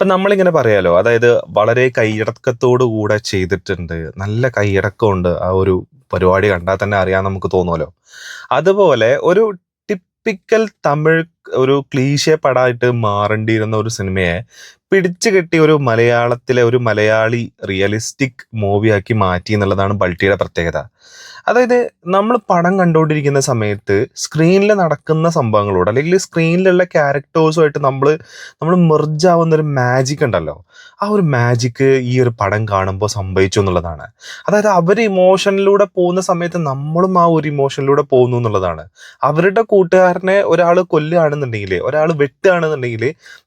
ഇപ്പം നമ്മളിങ്ങനെ പറയാലോ അതായത് വളരെ കൈയടക്കത്തോടു കൂടെ ചെയ്തിട്ടുണ്ട് നല്ല കൈയടക്കമുണ്ട് ആ ഒരു പരിപാടി കണ്ടാൽ തന്നെ അറിയാൻ നമുക്ക് തോന്നുമല്ലോ. അതുപോലെ ഒരു ടിപ്പിക്കൽ തമിഴ് ഒരു ക്ലീശേ പടമായിട്ട് മാറേണ്ടിയിരുന്ന ഒരു സിനിമയെ പിടിച്ചു കെട്ടിയ ഒരു മലയാളത്തിലെ ഒരു മലയാളി റിയലിസ്റ്റിക് മൂവിയാക്കി മാറ്റി എന്നുള്ളതാണ് ബൾട്ടിയുടെ പ്രത്യേകത. അതായത് നമ്മൾ പടം കണ്ടുകൊണ്ടിരിക്കുന്ന സമയത്ത് സ്ക്രീനിൽ നടക്കുന്ന സംഭവങ്ങളോട് അല്ലെങ്കിൽ സ്ക്രീനിലുള്ള ക്യാരക്ടേഴ്സുമായിട്ട് നമ്മൾ നമ്മൾ മെർജ് ആവുന്ന ഒരു മാജിക് ഉണ്ടല്ലോ. ആ ഒരു മാജിക്ക് ഈ ഒരു പടം കാണുമ്പോൾ സംഭവിച്ചു എന്നുള്ളതാണ്. അതായത് അവർ ഇമോഷനിലൂടെ പോകുന്ന സമയത്ത് നമ്മളും ആ ഒരു ഇമോഷനിലൂടെ പോകുന്നു എന്നുള്ളതാണ്. അവരുടെ കൂട്ടുകാരനെ ഒരാൾ കൊല്ലുകയാണെന്നുണ്ടെങ്കിൽ ഒരാൾ വെട്ടുകയാണെന്നുണ്ടെങ്കിൽ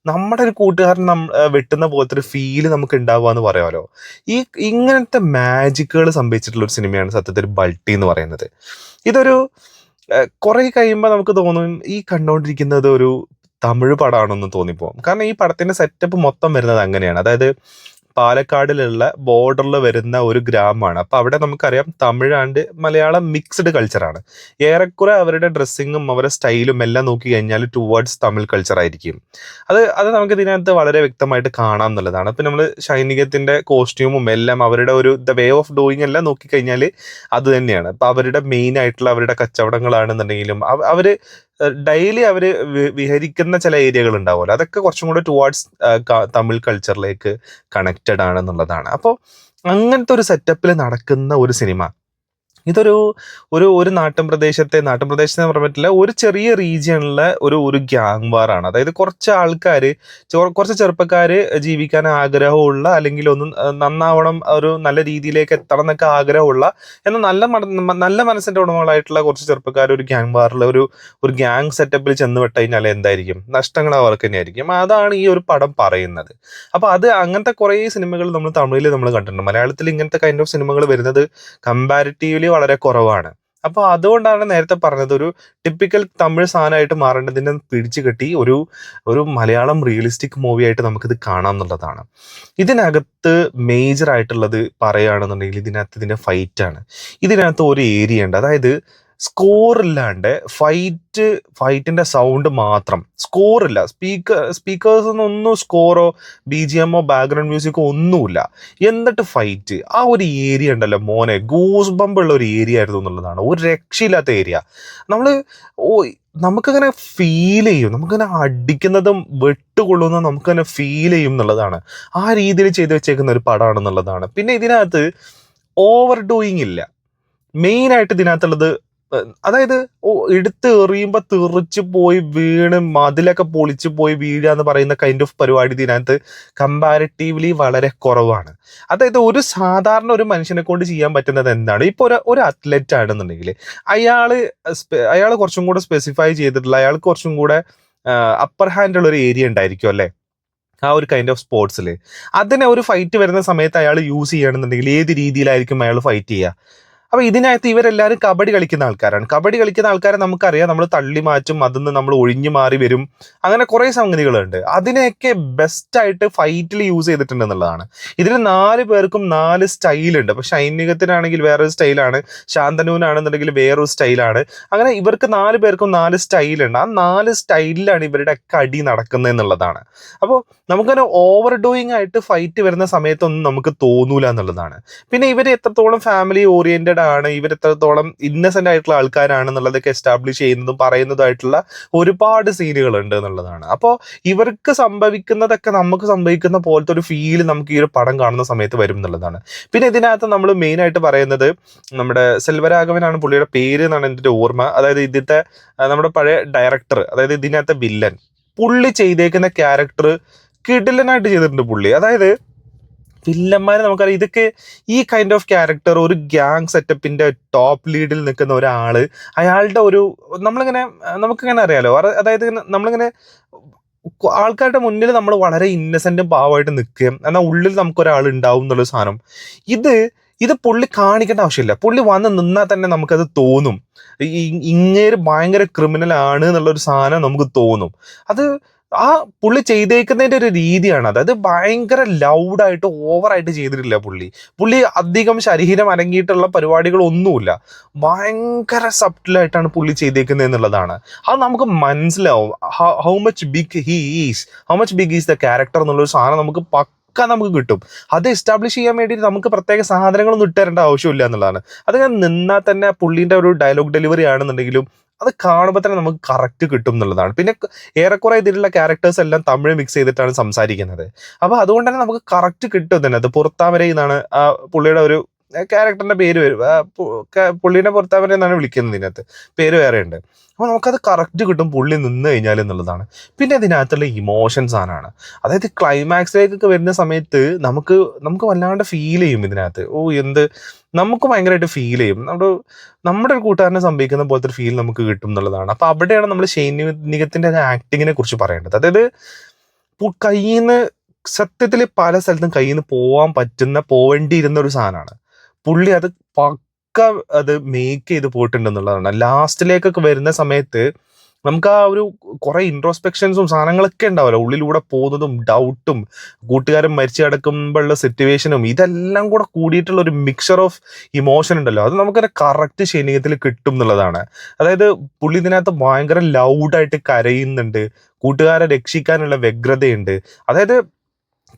നമ്മുടെ ഒരു കൂട്ടുകാരൻ നം വെട്ടുന്ന പോലത്തെ ഒരു ഫീൽ നമുക്ക് ഉണ്ടാവുക എന്ന് പറയാമല്ലോ ഈ ഇങ്ങനത്തെ മാജിക്കുകൾ സംഭവിച്ചിട്ടുള്ള ഒരു സിനിമയാണ് സത്യത്തിൽ ബൾട്ടി എന്ന് പറയുന്നത്. ഇതൊരു കുറേ കഴിയുമ്പോൾ നമുക്ക് തോന്നും ഈ കണ്ടുകൊണ്ടിരിക്കുന്നത് ഒരു തമിഴ് പടമാണെന്ന് തോന്നിപ്പോകും കാരണം ഈ പടത്തിന്റെ സെറ്റപ്പ് മൊത്തം വരുന്നത് അങ്ങനെയാണ്. അതായത് പാലക്കാടിലുള്ള ബോർഡറിൽ വരുന്ന ഒരു ഗ്രാമമാണ്. അപ്പോൾ അവിടെ നമുക്കറിയാം തമിഴാണ്ട് മലയാളം മിക്സ്ഡ് കൾച്ചറാണ് ഏറെക്കുറെ അവരുടെ ഡ്രസ്സിങ്ങും അവരുടെ സ്റ്റൈലും എല്ലാം നോക്കി കഴിഞ്ഞാൽ ടുവേർഡ്സ് തമിഴ് കൾച്ചർ ആയിരിക്കും. അത് അത് നമുക്ക് ഇതിനകത്ത് വളരെ വ്യക്തമായിട്ട് കാണാം എന്നുള്ളതാണ്. അപ്പോൾ നമ്മൾ സൈനികത്തിന്റെ കോസ്റ്റ്യൂമും എല്ലാം അവരുടെ ഒരു ദ വേ ഓഫ് ഡൂയിങ് എല്ലാം നോക്കിക്കഴിഞ്ഞാൽ അത് തന്നെയാണ്. അപ്പോൾ അവരുടെ മെയിൻ ആയിട്ടുള്ള അവരുടെ കച്ചവടങ്ങളാണെന്നുണ്ടെങ്കിലും അവർ ഡെയിലി അവർ വിഹരിക്കുന്ന ചില ഏരിയകൾ ഉണ്ടാവുമല്ലോ. അതൊക്കെ കുറച്ചും കൂടെ ടുവാർഡ്സ് തമിഴ് കൾച്ചറിലേക്ക് കണക്റ്റഡ് ആണെന്നുള്ളതാണ്. അപ്പോൾ അങ്ങനത്തെ ഒരു സെറ്റപ്പിൽ നടക്കുന്ന ഒരു സിനിമ ഇതൊരു ഒരു ഒരു നാട്ടിൻ പ്രദേശത്തെ നാട്ടിൻ പ്രദേശത്തെ പറയാൻ പറ്റില്ല ഒരു ചെറിയ റീജിയണിലെ ഒരു ഒരു ഗ്യാങ് വാറാണ് അതായത് കുറച്ച് ആൾക്കാർ കുറച്ച് ചെറുപ്പക്കാർ ജീവിക്കാൻ ആഗ്രഹമുള്ള അല്ലെങ്കിൽ ഒന്ന് നന്നാവണം ഒരു നല്ല രീതിയിലേക്ക് എത്തണം എന്നൊക്കെ ആഗ്രഹമുള്ള എന്നാൽ നല്ല നല്ല മനസ്സിന്റെ ഉടമകളായിട്ടുള്ള കുറച്ച് ചെറുപ്പക്കാർ ഒരു ഗ്യാങ് വാറിൽ ഒരു ഒരു ഗ്യാങ് സെറ്റപ്പിൽ ചെന്ന് വിട്ട് കഴിഞ്ഞാൽ എന്തായിരിക്കും? നഷ്ടങ്ങൾ അവർക്ക് തന്നെയായിരിക്കും. അതാണ് ഈ ഒരു പടം പറയുന്നത്. അപ്പോൾ അത് അങ്ങനത്തെ കുറേ സിനിമകൾ നമ്മൾ തമിഴിൽ നമ്മൾ കണ്ടിട്ടുണ്ട്. മലയാളത്തിൽ ഇങ്ങനത്തെ കൈൻഡ് ഓഫ് സിനിമകൾ വരുന്നത് കമ്പാരിറ്റീവ്ലി വളരെ കുറവാണ്. അപ്പോൾ അതുകൊണ്ടാണ് നേരത്തെ പറഞ്ഞത് ഒരു ടിപ്പിക്കൽ തമിഴ് സാധനമായിട്ട് മാറേണ്ടതിനെ പിടിച്ചു കെട്ടി ഒരു ഒരു മലയാളം റിയലിസ്റ്റിക് മൂവി ആയിട്ട് നമുക്കിത് കാണാം എന്നുള്ളതാണ്. ഇതിനകത്ത് മേജർ ആയിട്ടുള്ളത് പറയുകയാണെന്നുണ്ടെങ്കിൽ ഇതിനകത്ത് ഇതിന്റെ ഫൈറ്റ് ആണ്. ഇതിനകത്ത് ഒരു ഏരിയ ഉണ്ട്. അതായത് സ്കോർ ഇല്ലാണ്ട് ഫൈറ്റ് ഫൈറ്റിന്റെ സൗണ്ട് മാത്രം. സ്കോർ ഇല്ല സ്പീക്കർ സ്പീക്കേഴ്സ് ഒന്നും സ്കോറോ ബി ജി എമ്മോ ബാക്ക്ഗ്രൗണ്ട് മ്യൂസിക്കോ ഒന്നുമില്ല. എന്നിട്ട് ഫൈറ്റ് ആ ഒരു ഏരിയ ഉണ്ടല്ലോ മോനെ. ഗൂസ് ബമ്പ് ഉള്ള ഒരു ഏരിയ ആയിരുന്നു എന്നുള്ളതാണ്. ഒരു രക്ഷയില്ലാത്ത ഏരിയ നമ്മൾ ഓ നമുക്കങ്ങനെ ഫീൽ ചെയ്യും. നമുക്കങ്ങനെ അടിക്കുന്നതും വെട്ടുകൊള്ളുന്നതും നമുക്കങ്ങനെ ഫീൽ ചെയ്യും എന്നുള്ളതാണ്. ആ രീതിയിൽ ചെയ്തു വെച്ചേക്കുന്ന ഒരു പടമാണെന്നുള്ളതാണ് പിന്നെ ഇതിനകത്ത് ഓവർ ഡൂയിങ് ഇല്ല മെയിനായിട്ട് ഇതിനകത്തുള്ളത് അതായത് എടുത്ത് എറിയുമ്പോൾ തെറിച്ച് പോയി വീണ് മതിലൊക്കെ പൊളിച്ച് പോയി വീഴുക എന്ന് പറയുന്ന കൈൻഡ് ഓഫ് പരിപാടി ഇതിനകത്ത് കമ്പാരിറ്റീവ്ലി വളരെ കുറവാണ്. അതായത് ഒരു സാധാരണ ഒരു മനുഷ്യനെ കൊണ്ട് ചെയ്യാൻ പറ്റുന്നത് എന്താണ്? ഇപ്പോൾ ഒരു ഒരു അത്ലറ്റ് ആണെന്നുണ്ടെങ്കിൽ അയാൾ അയാൾ കുറച്ചും കൂടെ സ്പെസിഫൈ ചെയ്തിട്ടുള്ള അയാൾക്ക് കുറച്ചും കൂടെ അപ്പർ ഹാൻഡുള്ള ഒരു ഏരിയ ഉണ്ടായിരിക്കും അല്ലേ? ആ ഒരു കൈൻഡ് ഓഫ് സ്പോർട്സിൽ അതിനെ ഒരു ഫൈറ്റ് വരുന്ന സമയത്ത് അയാൾ യൂസ് ചെയ്യുകയാണെന്നുണ്ടെങ്കിൽ ഏത് രീതിയിലായിരിക്കും അയാൾ ഫൈറ്റ് ചെയ്യുക? അപ്പൊ ഇതിനകത്ത് ഇവരെല്ലാവരും കബഡി കളിക്കുന്ന ആൾക്കാരാണ്. കബഡി കളിക്കുന്ന ആൾക്കാരെ നമുക്കറിയാം. നമ്മൾ തള്ളി മാറ്റും അതിൽ നിന്ന് നമ്മൾ ഒഴിഞ്ഞു മാറി വരും. അങ്ങനെ കുറേ സംഗതികളുണ്ട്. അതിനെയൊക്കെ ബെസ്റ്റായിട്ട് ഫൈറ്റിൽ യൂസ് ചെയ്തിട്ടുണ്ട് എന്നുള്ളതാണ്. ഇതിൽ നാല് പേർക്കും നാല് സ്റ്റൈലുണ്ട് അപ്പൊ സൈനികത്തിനാണെങ്കിൽ വേറൊരു സ്റ്റൈലാണ് ശാന്തനുവിനാണെന്നുണ്ടെങ്കിൽ വേറൊരു സ്റ്റൈലാണ് അങ്ങനെ ഇവർക്ക് നാല് പേർക്കും നാല് സ്റ്റൈലുണ്ട് ആ നാല് സ്റ്റൈലിലാണ് ഇവരുടെ കടി നടക്കുന്നത് എന്നുള്ളതാണ്. അപ്പോൾ നമുക്കങ്ങനെ ഓവർ ഡൂയിങ് ആയിട്ട് ഫൈറ്റ് വരുന്ന സമയത്തൊന്നും നമുക്ക് തോന്നൂല എന്നുള്ളതാണ്. പിന്നെ ഇവർ എത്രത്തോളം ഫാമിലി ഓറിയന്റഡ് ആണ് ഇവർ എത്രത്തോളം ഇന്നസെന്റ് ആയിട്ടുള്ള ആൾക്കാരാണെന്നുള്ളതൊക്കെ എസ്റ്റാബ്ലിഷ് ചെയ്യുന്നതും പറയുന്നതായിട്ടുള്ള ഒരുപാട് സീനുകൾ ഉണ്ട് എന്നുള്ളതാണ്. അപ്പോൾ ഇവർക്ക് സംഭവിക്കുന്നതൊക്കെ നമുക്ക് സംഭവിക്കുന്ന പോലത്തെ ഒരു ഫീൽ നമുക്ക് ഈ ഒരു പടം കാണുന്ന സമയത്ത് വരും എന്നുള്ളതാണ്. പിന്നെ ഇതിനകത്ത് നമ്മൾ മെയിൻ ആയിട്ട് പറയുന്നത് നമ്മുടെ സെൽവരാഘവനാണ് പുള്ളിയുടെ പേര് എന്നാണ് എന്റെ ഓർമ്മ. അതായത് ഇതിന്റെ നമ്മുടെ പഴയ ഡയറക്ടർ അതായത് ഇതിനകത്തെ വില്ലൻ പുള്ളി ചെയ്തേക്കുന്ന ക്യാരക്ടർ കിടിലനായിട്ട് ചെയ്തിട്ടുണ്ട് പുള്ളി. അതായത് വില്ലന്മാരെ നമുക്കറിയാം. ഇതൊക്കെ ഈ കൈൻഡ് ഓഫ് ക്യാരക്ടർ ഒരു ഗ്യാങ് സെറ്റപ്പിന്റെ ടോപ്പ് ലീഡിൽ നിൽക്കുന്ന ഒരാൾ അയാളുടെ ഒരു നമ്മളിങ്ങനെ നമുക്കിങ്ങനെ അറിയാലോ. അറ- അതായത് നമ്മളിങ്ങനെ ആൾക്കാരുടെ മുന്നിൽ നമ്മൾ വളരെ ഇന്നസെന്റും പാവമായിട്ട് നിൽക്കുകയും എന്നാൽ ഉള്ളിൽ നമുക്ക് ഒരാൾ ഉണ്ടാവും എന്നുള്ള സാധനം. ഇത് ഇത് പുള്ളി കാണിക്കേണ്ട ആവശ്യമില്ല. പുള്ളി വന്ന് നിന്നാൽ തന്നെ നമുക്കത് തോന്നും. ഇങ്ങേര് ഭയങ്കര ക്രിമിനൽ ആണ് എന്നുള്ള ഒരു സാധനം നമുക്ക് തോന്നും. അത് ആ പുള്ളി ചെയ്തേക്കുന്നതിന്റെ ഒരു രീതിയാണ്. അതായത് ഭയങ്കര ലൗഡായിട്ട് ഓവറായിട്ട് ചെയ്തിട്ടില്ല പുള്ളി. പുള്ളി അധികം ശരീരം അനങ്ങിയിട്ടുള്ള പരിപാടികളൊന്നുമില്ല. ഭയങ്കര സബ്റ്റിലായിട്ടാണ് പുള്ളി ചെയ്തേക്കുന്നത് എന്നുള്ളതാണ്. അത് നമുക്ക് മനസ്സിലാവും. How much big he is how much big is the character എന്നുള്ളൊരു സാധനം നമുക്ക് പക്ക നമുക്ക് കിട്ടും. അത് എസ്റ്റാബ്ലിഷ് ചെയ്യാൻ വേണ്ടി നമുക്ക് പ്രത്യേക സാധനങ്ങളൊന്നും ഇട്ടേണ്ട ആവശ്യമില്ല എന്നുള്ളതാണ്. അത് നിന്നാൽ തന്നെ പുള്ളീന്റെ ഒരു ഡയലോഗ് ഡെലിവറി ആണെന്നുണ്ടെങ്കിലും അത് കാണുമ്പോൾ തന്നെ നമുക്ക് കറക്റ്റ് കിട്ടും എന്നുള്ളതാണ്. പിന്നെ ഏറെക്കുറെ ഇതിലുള്ള ക്യാരക്ടേഴ്സ് എല്ലാം തമിഴ് മിക്സ് ചെയ്തിട്ടാണ് സംസാരിക്കുന്നത്. അപ്പോൾ അതുകൊണ്ട് തന്നെ നമുക്ക് കറക്റ്റ് കിട്ടും തന്നെ. അത് പുറത്താമരയിൽ നിന്നാണ് ആ പുള്ളിയുടെ ഒരു ക്യാരക്ടറിന്റെ പേര് വരും. പുള്ളിനെ പുറത്താമര എന്നാണ് വിളിക്കുന്നത് ഇതിനകത്ത്. പേര് വേറെ ഉണ്ട്. അപ്പോൾ നമുക്കത് കറക്റ്റ് കിട്ടും പുള്ളി നിന്ന് കഴിഞ്ഞാൽ എന്നുള്ളതാണ്. പിന്നെ ഇതിനകത്തുള്ള ഇമോഷൻസ് ആണ് അതായത് ക്ലൈമാക്സിലേക്കൊക്കെ വരുന്ന സമയത്ത് നമുക്ക് നമുക്ക് വല്ലാണ്ട് ഫീൽ ചെയ്യും ഇതിനകത്ത്. ഓ എന്ത്? നമുക്ക് ഭയങ്കരമായിട്ട് ഫീൽ ചെയ്യും. നമ്മുടെ നമ്മുടെ ഒരു കൂട്ടുകാരനെ സംഭവിക്കുന്ന പോലത്തെ ഒരു ഫീൽ നമുക്ക് കിട്ടും എന്നുള്ളതാണ്. അപ്പോൾ അവിടെയാണ് നമ്മൾ ഷൈനികത്തിന്റെ ആക്ടിങ്ങിനെ കുറിച്ച് പറയേണ്ടത്. അതായത് കയ്യിൽ നിന്ന് സത്യത്തിൽ പല സ്ഥലത്തും കയ്യിൽ നിന്ന് പോകാൻ പറ്റുന്ന പോവേണ്ടിയിരുന്ന ഒരു സാധനമാണ് പുള്ളി അത് പക്ക അത് മേക്ക് ചെയ്ത് പോയിട്ടുണ്ടെന്നുള്ളതാണ്. ലാസ്റ്റിലേക്കൊക്കെ വരുന്ന സമയത്ത് നമുക്ക് ആ ഒരു കുറെ ഇൻട്രോസ്പെക്ഷൻസും സാധനങ്ങളൊക്കെ ഉണ്ടാവല്ലോ. ഉള്ളിലൂടെ പോകുന്നതും ഡൗട്ടും കൂട്ടുകാരൻ മരിച്ചു കിടക്കുമ്പോഴുള്ള സിറ്റുവേഷനും ഇതെല്ലാം കൂടെ കൂടിയിട്ടുള്ള ഒരു മിക്സർ ഓഫ് ഇമോഷൻ ഉണ്ടല്ലോ. അത് നമുക്കൊരു കറക്റ്റ് ശരീരത്തിൽ കിട്ടും എന്നുള്ളതാണ്. അതായത് പുള്ളി ഇതിനകത്ത് ഭയങ്കര ലൗഡായിട്ട് കരയുന്നുണ്ട്. കൂട്ടുകാരെ രക്ഷിക്കാനുള്ള വ്യഗ്രതയുണ്ട്. അതായത്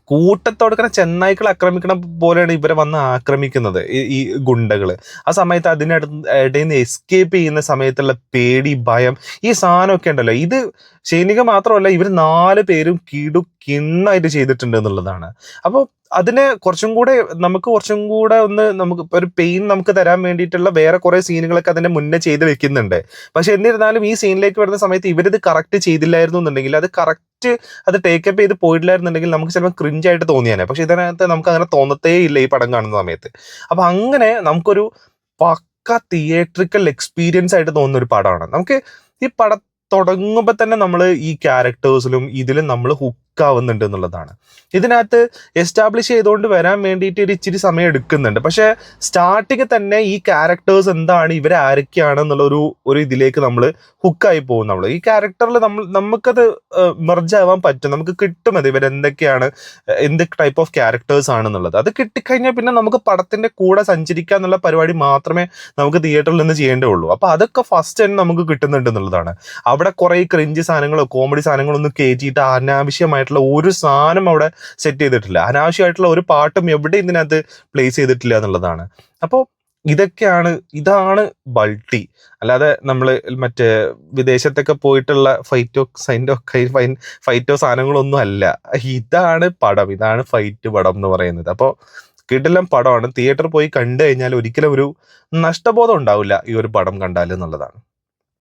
കൂട്ടത്തോടെ ചെന്നായ്ക്കൾ ആക്രമിക്കണ പോലെയാണ് ഇവരെ വന്ന് ആക്രമിക്കുന്നത് ഈ- ഗുണ്ടകൾ ആ സമയത്ത് അതിനടു ഇടയിൽ നിന്ന് എസ്കേപ്പ് ചെയ്യുന്ന സമയത്തുള്ള പേടി ഭയം ഈ സാധനമൊക്കെ ഉണ്ടല്ലോ. ഇത് സൈനിക മാത്രമല്ല ഇവർ നാല് പേരും കിടു കിണ്ണായിട്ട് ചെയ്തിട്ടുണ്ട് എന്നുള്ളതാണ്. അപ്പോൾ അതിനെ കുറച്ചും കൂടെ നമുക്ക് കുറച്ചും കൂടെ ഒന്ന് നമുക്ക് ഒരു പെയിൻ നമുക്ക് തരാൻ വേണ്ടിയിട്ടുള്ള വേറെ കുറെ സീനുകളൊക്കെ അതിന്റെ മുന്നേ ചെയ്ത് വെക്കുന്നുണ്ട്. പക്ഷെ എന്നിരുന്നാലും ഈ സീനിലേക്ക് വരുന്ന സമയത്ത് ഇവരിത് കറക്റ്റ് ചെയ്തില്ലായിരുന്നു എന്നുണ്ടെങ്കിൽ അത് കറക്റ്റ് അത് ടേക്കപ്പ് ചെയ്ത് പോയിട്ടില്ലായിരുന്നുണ്ടെങ്കിൽ നമുക്ക് ചിലപ്പോൾ ക്രിഞ്ചായിട്ട് തോന്നിയാനെ. പക്ഷെ ഇതിനകത്ത് നമുക്ക് അങ്ങനെ തോന്നത്തേ ഇല്ല ഈ പടം കാണുന്ന സമയത്ത്. അപ്പൊ അങ്ങനെ നമുക്കൊരു പക്ക തിയേറ്ററിക്കൽ എക്സ്പീരിയൻസ് ആയിട്ട് തോന്നുന്ന ഒരു പടമാണ്. നമുക്ക് ഈ പടം തുടങ്ങുമ്പോൾ തന്നെ നമ്മൾ ഈ ക്യാരക്ടേഴ്സിലും ഇതിലും നമ്മൾ ഹുക്കാവുന്നുണ്ട് എന്നുള്ളതാണ്. ഇതിനകത്ത് എസ്റ്റാബ്ലിഷ് ചെയ്തുകൊണ്ട് വരാൻ വേണ്ടിയിട്ട് ഒരു ഇച്ചിരി സമയം എടുക്കുന്നുണ്ട്. പക്ഷേ സ്റ്റാർട്ടിങ് തന്നെ ഈ ക്യാരക്ടേഴ്സ് എന്താണ് ഇവരെ ആരൊക്കെയാണ് എന്നുള്ള ഒരു ഒരു ഇതിലേക്ക് നമ്മൾ ഹുക്കായി പോകും നമ്മൾ ഈ ക്യാരക്ടറിൽ നമ്മൾ നമുക്കത് മെർജ് ആവാൻ പറ്റും. നമുക്ക് കിട്ടും അത് ഇവരെന്തൊക്കെയാണ് എന്ത് ടൈപ്പ് ഓഫ് ക്യാരക്ടേഴ്സ് ആണെന്നുള്ളത്. അത് കിട്ടിക്കഴിഞ്ഞാൽ പിന്നെ നമുക്ക് പടത്തിന്റെ കൂടെ സഞ്ചരിക്കുക എന്നുള്ള പരിപാടി മാത്രമേ നമുക്ക് തിയേറ്ററിൽ നിന്ന് ചെയ്യേണ്ടതുള്ളൂ അപ്പോൾ അതൊക്കെ ഫസ്റ്റ് തന്നെ നമുക്ക് കിട്ടുന്നുണ്ട് എന്നുള്ളതാണ്. അവിടെ കുറേ ക്രിഞ്ച് സാധനങ്ങളോ കോമഡി സാധനങ്ങളോ ഒന്നും കയറ്റിയിട്ട് അനാവശ്യമായിട്ടുള്ള ഒരു സാധനം അവിടെ സെറ്റ് ചെയ്തിട്ടില്ല. അനാവശ്യമായിട്ടുള്ള ഒരു പാട്ടും എവിടെ ഇതിനകത്ത് പ്ലേസ് ചെയ്തിട്ടില്ല എന്നുള്ളതാണ്. അപ്പോൾ ഇതൊക്കെയാണ് ഇതാണ് ബൾട്ടി അല്ലാതെ നമ്മൾ മറ്റേ വിദേശത്തൊക്കെ പോയിട്ടുള്ള ഫൈറ്റോ സൈൻഡോ ഫൈൻ ഫൈറ്റോ സാധനങ്ങളൊന്നും അല്ല. ഇതാണ് പടം. ഇതാണ് ഫൈറ്റ് പടം എന്ന് പറയുന്നത്. അപ്പോൾ കിടിലം പടമാണ്. തിയേറ്റർ പോയി കണ്ടു കഴിഞ്ഞാൽ ഒരിക്കലും ഒരു നഷ്ടബോധം ഉണ്ടാവില്ല ഈ ഒരു പടം കണ്ടാൽ എന്നുള്ളതാണ്.